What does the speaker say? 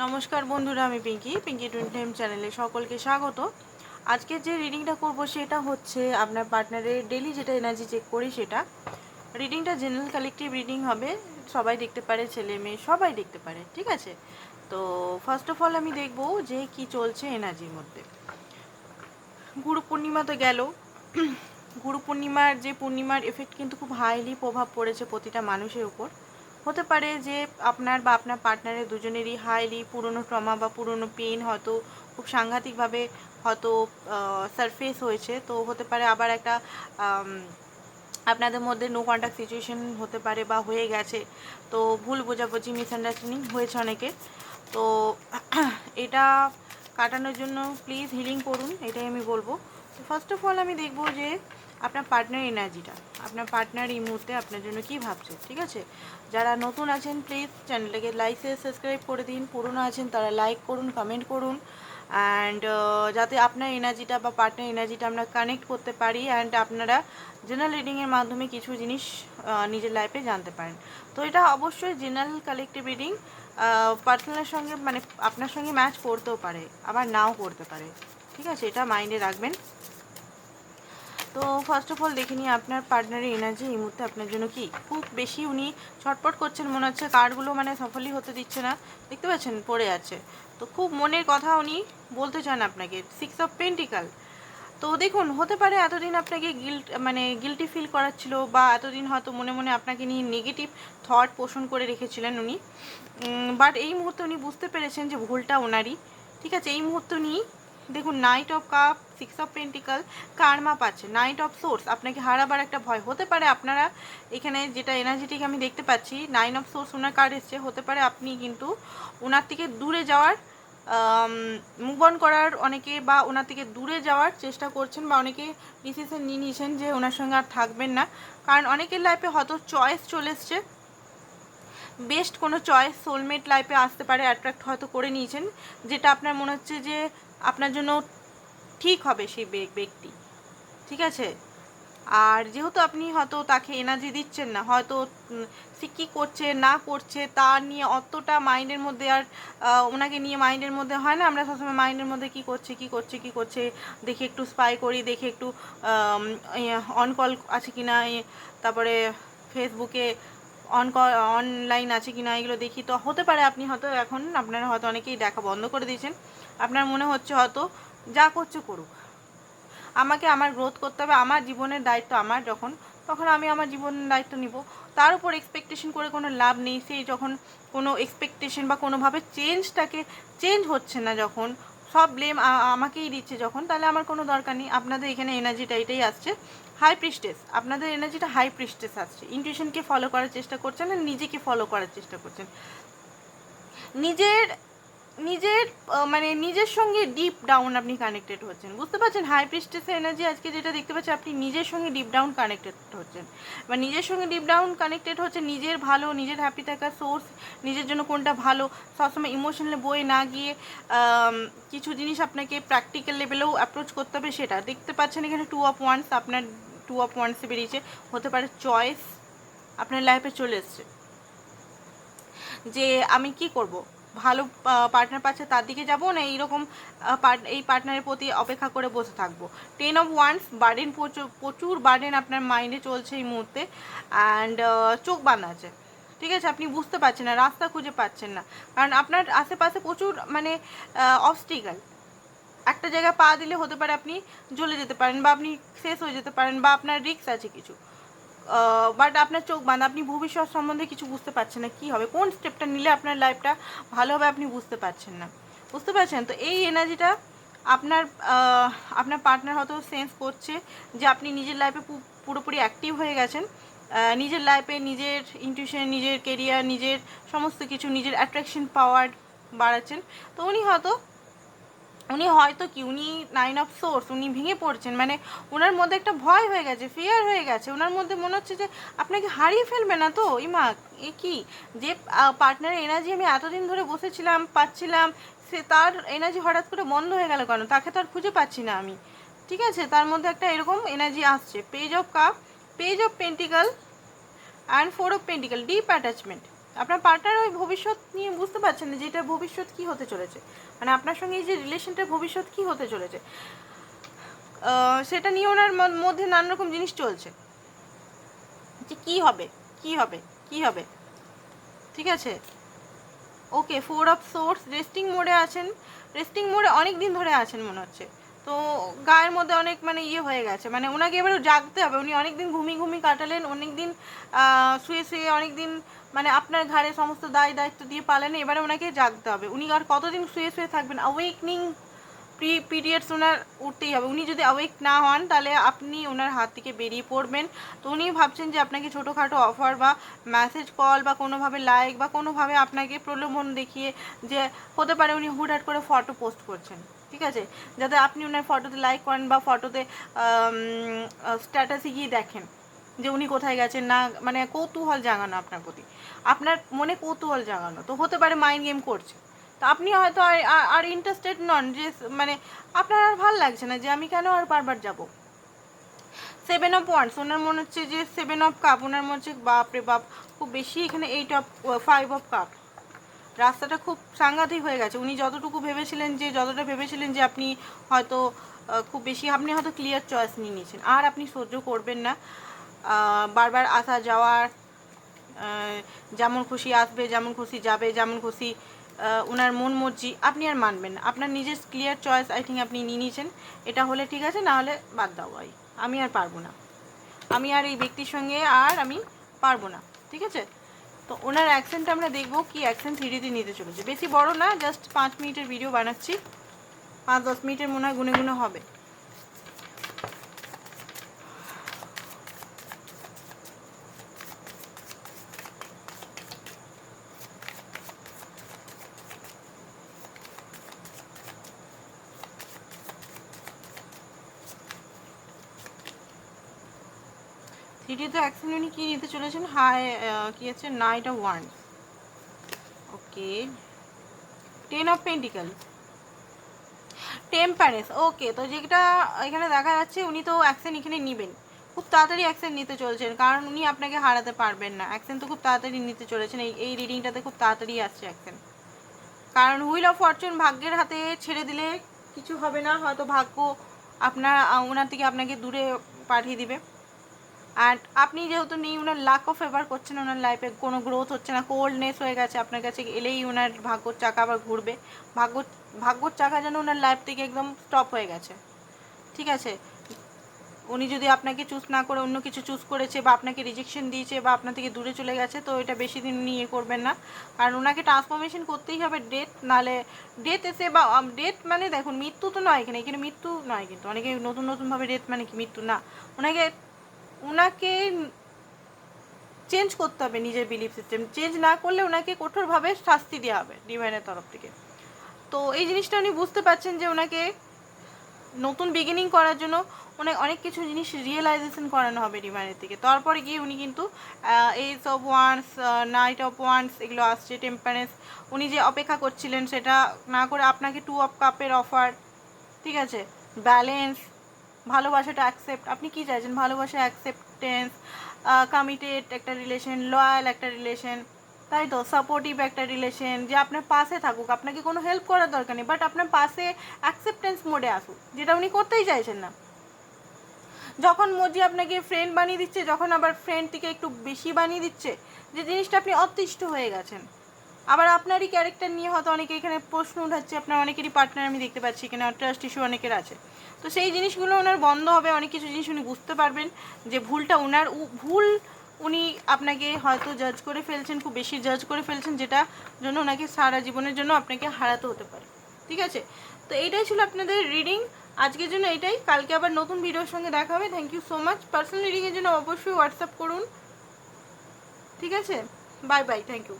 নমস্কার বন্ধুরা, আমি পিঙ্কি পিঙ্কি টোয়েন্টি টাইম চ্যানেলে সকলকে স্বাগত। আজকে যে রিডিংটা করব সেটা হচ্ছে আপনার পার্টনারের ডেলি যেটা এনার্জি চেক করি সেটা। রিডিংটা জেনারেল কালেকটিভ রিডিং হবে, সবাই দেখতে পারে, ছেলে মেয়ে সবাই দেখতে পারে, ঠিক আছে? তো ফার্স্ট অফ অল আমি দেখব যে কি চলছে এনার্জির মধ্যে। গুরু পূর্ণিমা তো গেল। গুরু পূর্ণিমার যে পূর্ণিমার এফেক্ট কিন্তু খুব হাইলি প্রভাব পড়েছে প্রতিটা মানুষের উপর। হতে পারে যে আপনার বা আপনার পার্টনারের দুজনেরই হাইলি পুরনো ট্রমা বা পুরনো পেন হয়তো খুব সাংঘাতিকভাবে হয়তো সারফেস হয়েছে। তো হতে পারে আবার একটা আপনাদের মধ্যে নো কন্ট্যাক্ট সিচুয়েশন হতে পারে বা হয়ে গেছে। তো ভুল বোঝাবুঝি মিসআন্ডারস্ট্যান্ডিং হয়েছে অনেকে। তো এটা কাটানোর জন্য প্লিজ হিলিং করুন, এটাই আমি বলব। তো ফার্স্ট অফ অল আমি দেখব যে আপনার পার্টনার এনার্জিটা আপনার পার্টনার এই মুহূর্তে আপনার জন্য কি ভাবছে, ঠিক আছে? যারা নতুন আছেন প্লিজ চ্যানেলটাকে লাইক সাবস্ক্রাইব করে দিন। পুরনো আছেন, তারা লাইক করুন কমেন্ট করুন। অ্যান্ড যাতে আপনার এনার্জিটা বা পার্টনার এনার্জিটা আমরা কানেক্ট করতে পারি অ্যান্ড আপনারা জেনারেল রিডিংয়ের মাধ্যমে কিছু জিনিস নিজের লাইফে জানতে পারেন। তো এটা অবশ্যই জেনারেল কালেক্টিভ রিডিং পার্সোনালের সঙ্গে মানে আপনার সঙ্গে ম্যাচ করতেও পারে, আবার নাও করতে পারে। ঠিক আছে? এটা মাইন্ডে রাখবেন। তো ফার্স্ট অফ অল দেখে নিই আপনার পার্টনারের এনার্জি এই মুহূর্তে আপনার জন্য কি? খুব বেশি উনি ছটপট করছেন, মনে হচ্ছে কার্ডগুলো মানে সফলই হতে দিচ্ছে না। দেখতে পাচ্ছেন, পড়ে আছে। তো খুব মনের কথা উনি বলতে চান আপনাকে সিক্স অফ পেন্টিকাল তো দেখুন, হতে পারে এতদিন আপনাকে গিল্ট মানে গিলটি ফিল করাচ্ছিল বা এতদিন হয়তো মনে মনে আপনাকে নিয়ে নেগেটিভ থট পোষণ করে রেখেছিলেন উনি। বাট এই মুহূর্তে উনি বুঝতে পেরেছেন যে ভুলটা ওনারই। ঠিক আছে, এই মুহূর্তে উনি দেখুন knight of cup six of pentacle karma পাচ্ছে। নাইট অফ সোর্স আপনাকে হারাবার একটা ভয় হতে পারে। আপনারা এখানে যেটা এনার্জেটিক আমি দেখতে পাচ্ছি নাইন অফ সোর্স ওনার কার্ড এসছে। হতে পারে আপনি কিন্তু ওনার থেকে দূরে যাওয়ার মুভ অন করার অনেকে বা ওনার থেকে দূরে যাওয়ার চেষ্টা করছেন বা অনেকে ডিসিশন নিয়ে নিয়েছেন যে ওনার সঙ্গে আর থাকবেন না। কারণ অনেকের লাইফে হয়তো চয়েস চলে এসছে। বেস্ট কোনো চয়েস সোলমেট লাইফে আসতে পারে অ্যাট্রাক্ট হয়তো করে নিয়েছেন। যেটা আপনার মনে হচ্ছে যে আপনার জন্য ঠিক হবে সেই ব্যক্তি। ঠিক আছে? আর যেহেতু আপনি হয়তো তাকে এনার্জি দিচ্ছেন না, হয়তো সে কী করছে, না করছে, তা নিয়ে অতটা মাইন্ডের মধ্যে আর ওনাকে নিয়ে মাইন্ডের মধ্যে হয় না? আমরা সবসময় মাইন্ডের মধ্যে কি করছে কি করছে কি করছে, দেখে একটু স্পাই করি, দেখে একটু অন কল আছে কি না তারপরে ফেসবুকে অন অনলাইন আছে কি না, এগুলো দেখি। তো হতে পারে আপনি হয়তো এখন আপনারা হয়তো অনেকেই দেখা বন্ধ করে দিয়েছেন। আপনার মনে হচ্ছে হয়তো যা করছে করুক। আমাকে আমার গ্রোথ করতে হবে, আমার জীবনের দায়িত্ব আমার যখন, তখন আমি আমার জীবনের দায়িত্ব নিব। তার উপর এক্সপেকটেশন করে কোনো লাভ নেই, সেই যখন কোনো এক্সপেকটেশন বা কোনোভাবে চেঞ্জটাকে চেঞ্জ হচ্ছে না যখন, সব ব্লেম আমাকেই দিচ্ছে যখন, তাহলে আমার কোনো দরকার নেই। আপনাদের এখানে এনার্জিটা এটাই আসছে। হাই প্রিস্টেস আপনাদের এনার্জিটা হাই প্রিস্টেস আসছে। ইনটিউশনকে ফলো করার চেষ্টা করছেন আর নিজেকে ফলো করার চেষ্টা করছেন। নিজের নিজের মানে নিজের সঙ্গে ডিপ ডাউন আপনি কানেক্টেড হচ্ছেন। বুঝতে পারছেন? হাই প্রিস্টেসের এনার্জি আজকে যেটা দেখতে পাচ্ছি, আপনি নিজের সঙ্গে ডিপ ডাউন কানেক্টেড হচ্ছেন। বা নিজের সঙ্গে ডিপ ডাউন কানেক্টেড হচ্ছে নিজের ভালো, নিজের হ্যাপি থাকার সোর্স নিজের জন্য কোনটা ভালো। সবসময় ইমোশনালি বয়ে না গিয়ে কিছু জিনিস আপনাকে প্র্যাকটিক্যাল লেভেলেও অ্যাপ্রোচ করতে হবে সেটা। দেখতে পাচ্ছেন এখানে টু অফ ওয়ান্স আপনার টু অফ ওয়ান্সে বেরিয়েছে। হতে পারে চয়েস আপনার লাইফে চলে এসছে। যে আমি কি করব? ভালো পার্টনার পাচ্ছে তার দিকে যাব না এইরকম এই পার্টনারের প্রতি অপেক্ষা করে বসে থাকব। টেন অফ ওয়ান্স বার্ডেন প্রচুর প্রচুর বার্ডেন আপনার মাইন্ডে চলছে এই মুহূর্তে। অ্যান্ড চোখ বাঁধা আছে। ঠিক আছে, আপনি বুঝতে পারছেন না, রাস্তা খুঁজে পাচ্ছেন না। কারণ আপনার আশেপাশে প্রচুর মানে অবস্টিকাল একটা জায়গায় পা দিলে হতে পারে আপনি জ্বলে যেতে পারেন বা আপনি শেষ হয়ে যেতে পারেন বা আপনার রিস্ক আছে কিছু। বাট আপনার চোখ বাঁধা আপনি ভবিষ্যৎ সম্বন্ধে কিছু বুঝতে পারছেন না, কী হবে? কোন স্টেপটা নিলে আপনার লাইফটা ভালো হবে আপনি বুঝতে পারছেন না। বুঝতে পারছেন? তো এই এনার্জিটা আপনার আপনার পার্টনার হয়তো সেন্স করছে যে আপনি নিজের লাইফে পুরোপুরি অ্যাক্টিভ হয়ে গেছেন। নিজের লাইফে নিজের ইনটিউশন নিজের কেরিয়ার নিজের সমস্ত কিছু, নিজের অ্যাট্রাকশন পাওয়ার বাড়াচ্ছেন। তো উনি হয়তো উনি হয়তো কি, উনি নাইন অফ সোর্স উনি ভেঙে পড়ছেন। মানে ওনার মধ্যে একটা ভয় হয়ে গেছে ফিয়ার হয়ে গেছে। ওনার মধ্যে মনে হচ্ছে যে, আপনাকে হারিয়ে ফেলবে না তো? ইমা, এ কি? যে পার্টনারের এনার্জি আমি এতদিন ধরে বসেছিলাম, পাচ্ছিলাম, সে তার এনার্জি হঠাৎ করে বন্ধ হয়ে গেল কেন? তাকে তো আর খুঁজে পাচ্ছি না আমি। ঠিক আছে? তার মধ্যে একটা এরকম এনার্জি আসছে। Page of cup page of pentacle and four of pentacle deep attachment আপনার পার্টনার ওই ভবিষ্যৎ নিয়ে বুঝতে পারছেন না যে, এটা ভবিষ্যৎ কি হতে চলেছে। মানে আপনার সঙ্গে এই যে রিলেশনটার ভবিষ্যৎ কি হতে চলেছে? সেটা নিয়ে ওনার মধ্যে নানা রকম জিনিস চলছে। যে কি হবে? কি হবে? কি হবে? ঠিক আছে? Okay four of swords resting মোডে আছেন। রেস্টিং মোডে অনেক দিন ধরে আছেন মনে হচ্ছে। তো গায়ের মধ্যে অনেক মানে ইয়ে হয়ে গেছে। মানে ওনাকে এবারে জাগতে হবে। উনি অনেক দিন ঘুমিয়ে ঘুমিয়ে কাটালেন অনেক দিন আহ, শুয়ে শুয়ে অনেক দিন মানে আপনার ঘাড়ে সমস্ত দায় দায়িত্ব দিয়ে পালেন এবারে ওনাকে জাগতে হবে। উনি আর কতদিন শুয়ে শুয়ে থাকবেন? অ্যাওয়েকনিং প্রি পিরিয়ডস ওনার উঠতেই হবে। উনি যদি অ্যাওয়েক না হন তাহলে আপনি ওনার হাত থেকে বেরিয়ে পড়বেন। তো উনি ভাবছেন যে আপনাকে ছোটোখাটো অফার বা মেসেজ কল বা কোনোভাবে লাইক বা কোনোভাবে আপনাকে প্রলোভন দেখিয়ে যে হতে পারে উনি হুটহাট করে ফটো পোস্ট করছেন। ঠিক আছে? যাতে আপনি ওনার ফটোতে লাইক করেন বা ফটোতে স্ট্যাটাসে গিয়ে দেখেন যে উনি কোথায় গেছেন না মানে কৌতূহল জাগানো আপনার প্রতি। আপনার মনে কৌতূহল জাগানো। তো হতে পারে মাইন্ড গেম করছে। তো আপনি হয়তো আর- আর- ইন্টারেস্টেড নন যে মানে আপনার আর ভালো লাগছে না যে আমি কেন আর বারবার যাব? সেভেন অফ ওয়ান্স ওনার মনে হচ্ছে যে সেভেন অফ কাপ ওনার মনে হচ্ছে বাপ রে বাপ, খুব বেশি এখানে eight of five of cup রাস্তাটা খুব সাংঘাতিক হয়ে গেছে। উনি যতটুকু ভেবেছিলেন যে, যতটা ভেবেছিলেন যে আপনি হয়তো খুব বেশি, আপনি হয়তো ক্লিয়ার চয়েস নিয়ে নিয়েছেন। আর আপনি সহ্য করবেন না। বারবার আসা যাওয়ার যেমন খুশি আসবে, যেমন খুশি যাবে, যেমন খুশি ওনার মন মর্জি, আপনি আর মানবেন না। আপনার নিজের ক্লিয়ার চয়েস আই থিঙ্ক আপনি নিয়ে নিয়েছেন। এটা হলে ঠিক আছে, না হলে বাদ দাও আমি আর পারব না। আমি আর এই ব্যক্তির সঙ্গে আর আমি পারব না। ঠিক আছে? তো ওনার অ্যাকসেন্ট আমরা দেখব কি অ্যাকসেন্ট থ্রিডিতে নিতে চলেছে। বেশি বড় না জাস্ট পাঁচ মিনিটের ভিডিও বানাচ্ছি। পাঁচ দশ মিনিটের মনে হয় গুনে গুনে হবে। থ্রিডিতে অ্যাকসেন্ট উনি কী নিতে চলেছেন? হাই কী আছে? Knight of wand okay ten of pentacle temperance okay তো যেটা এখানে দেখা যাচ্ছে, উনি তো অ্যাকশন এখানে নেবেন। খুব তাড়াতাড়ি অ্যাকশন নিতে চলছেন, কারণ উনি আপনাকে হারাতে পারবেন না। অ্যাকশন তো খুব তাড়াতাড়ি নিতে চলেছেন, এই এই রিডিংটাতে খুব তাড়াতাড়ি আসছে অ্যাকশন কারণ হুইল অফ ফরচুন ভাগ্যের হাতে ছেড়ে দিলে কিছু হবে না, হয়তো ভাগ্য আপনার ওনার থেকে আপনাকে দূরে পাঠিয়ে দিবে। আর আপনি যেহেতু নেই ওনার লাক অফ ফেভার করছেন ওনার লাইফে কোনো গ্রোথ হচ্ছে না কোল্ডনেস হয়ে গেছে, আপনার কাছে এলেই ওনার ভাগ্যর চাকা আবার ঘুরবে। ভাগ্য, ভাগ্যর চাকা যেন ওনার লাইফ থেকে একদম স্টপ হয়ে গেছে। ঠিক আছে? উনি যদি আপনাকে চুজ না করে অন্য কিছু চুজ করেছে বা আপনাকে রিজেকশন দিয়েছে বা আপনার থেকে দূরে চলে গেছে, তো এটা বেশি দিন নিয়ে করবেন না। কারণ ওনাকে ট্রান্সফরমেশন করতেই হবে ডেথ নালে ডেথ এসে বা ডেথ মানে দেখুন, মৃত্যু তো নয় এখানে এখানে মৃত্যু নয় কিন্তু। অনেকে নতুন নতুনভাবে ডেথ মানে কি? মৃত্যু না। ওনাকে ওনাকে চেঞ্জ করতে হবে নিজের বিলিফ সিস্টেম চেঞ্জ না করলে ওনাকে কঠোরভাবে শাস্তি দেওয়া হবে ডিভাইনের তরফ থেকে। তো এই জিনিসটা উনি বুঝতে পারছেন যে ওনাকে নতুন বিগিনিং করার জন্য অনেক অনেক কিছু জিনিস রিয়েলাইজেশন করানো হবে ডিভাইনের থেকে তারপরে গিয়ে উনি কিন্তু ace of wands knight of wands এগুলো আসছে টেম্পারেন্স উনি যে অপেক্ষা করছিলেন সেটা না করে আপনাকে টু অফ কাপের অফার ঠিক আছে? ব্যালেন্স ভালোবাসাটা অ্যাকসেপ্ট আপনি কি চাইছেন? ভালোবাসা অ্যাকসেপ্টেন্স কমিটেড একটা রিলেশন লয়াল একটা রিলেশন তাই তো? সাপোর্টিভ একটা রিলেশন যে আপনার পাশে থাকুক। আপনাকে কোনো হেল্প করার দরকার নেই বাট আপনার পাশে অ্যাকসেপ্টেন্স মোডে আসুক, যেটা উনি করতেই চাইছেন না। যখন মজি আপনাকে ফ্রেন্ড বানিয়ে দিচ্ছে, যখন আবার ফ্রেন্ড থেকে একটু বেশি বানিয়ে দিচ্ছে, যে জিনিসটা আপনি অতিষ্ঠ হয়ে গেছেন। আবার আপনারই ক্যারেক্টার নিয়ে হয়তো অনেকে এখানে প্রশ্ন উঠাচ্ছে, আপনার অনেকেরই পার্টনার আমি দেখতে পাচ্ছি এখানে ট্রাস্ট ইস্যু অনেকের আছে। তো সেই জিনিসগুলো ওনার বন্ধ হবে, অনেক কিছু জিনিস উনি বুঝতে পারবেন যে ভুলটা ওনার ভুল উনি আপনাকে হয়তো জাজ করে ফেলছেন, খুব বেশি জাজ করে ফেলছেন, যেটা জন্য ওনাকে সারা জীবনের জন্য আপনাকে হারাতে হতে পারে। ঠিক আছে? তো এইটাই ছিল আপনাদের রিডিং আজকের জন্য এটাই। কালকে আবার নতুন ভিডিওর সঙ্গে দেখা হবে। Thank you so much personal রিডিংয়ের জন্য অবশ্যই হোয়াটসঅ্যাপ করুন। ঠিক আছে? Bye bye thank you